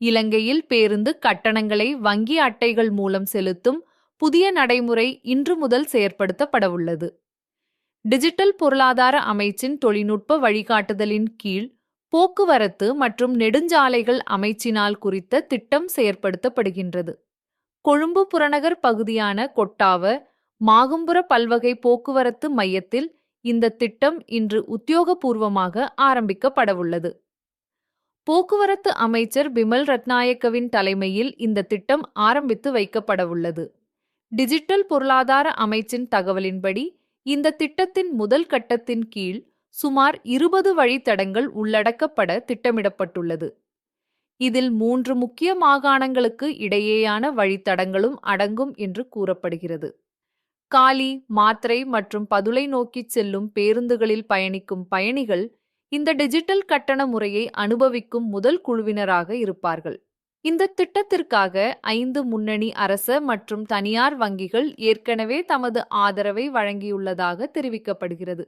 இலங்கையில் பேருந்து கட்டணங்களை வங்கி அட்டைகள் மூலம் செலுத்தும் புதிய நடைமுறை இன்று முதல் செயற்படுத்தப்படவுள்ளது டிஜிட்டல் பொருளாதார அமைச்சின் தொழில்நுட்ப வழிகாட்டுதலின் கீழ் போக்குவரத்து மற்றும் நெடுஞ்சாலைகள் அமைச்சினால் குறித்த திட்டம் செயற்படுத்தப்படுகின்றது. கொழும்பு புறநகர் பகுதியான கொட்டாவ மாகும்புர பல்வகை போக்குவரத்து மையத்தில் இந்த திட்டம் இன்று உத்தியோகபூர்வமாக ஆரம்பிக்கப்படவுள்ளது போக்குவரத்து அமைச்சர் பிமல் ரத்நாயக்கவின் தலைமையில் இந்த திட்டம் ஆரம்பித்து வைக்கப்படவுள்ளது. டிஜிட்டல் பொருளாதார அமைச்சின் தகவலின்படி இந்த திட்டத்தின் முதல் கட்டத்தின் கீழ் சுமார் இருபது வழித்தடங்கள் உள்ளடக்கப்பட திட்டமிடப்பட்டுள்ளது. இதில் மூன்று முக்கிய மாகாணங்களுக்கு இடையேயான வழித்தடங்களும் அடங்கும் என்று கூறப்படுகிறது. காலி மாத்திரை மற்றும் பதுளை நோக்கிச் செல்லும் பேருந்துகளில் பயணிக்கும் பயணிகள் இந்த டிஜிட்டல் கட்டண முறையை அனுபவிக்கும் முதல் குழுவினராக இருப்பார்கள். இந்த திட்டத்திற்காக ஐந்து முன்னணி அரச மற்றும் தனியார் வங்கிகள் ஏற்கனவே தமது ஆதரவை வழங்கியுள்ளதாக தெரிவிக்கப்படுகிறது.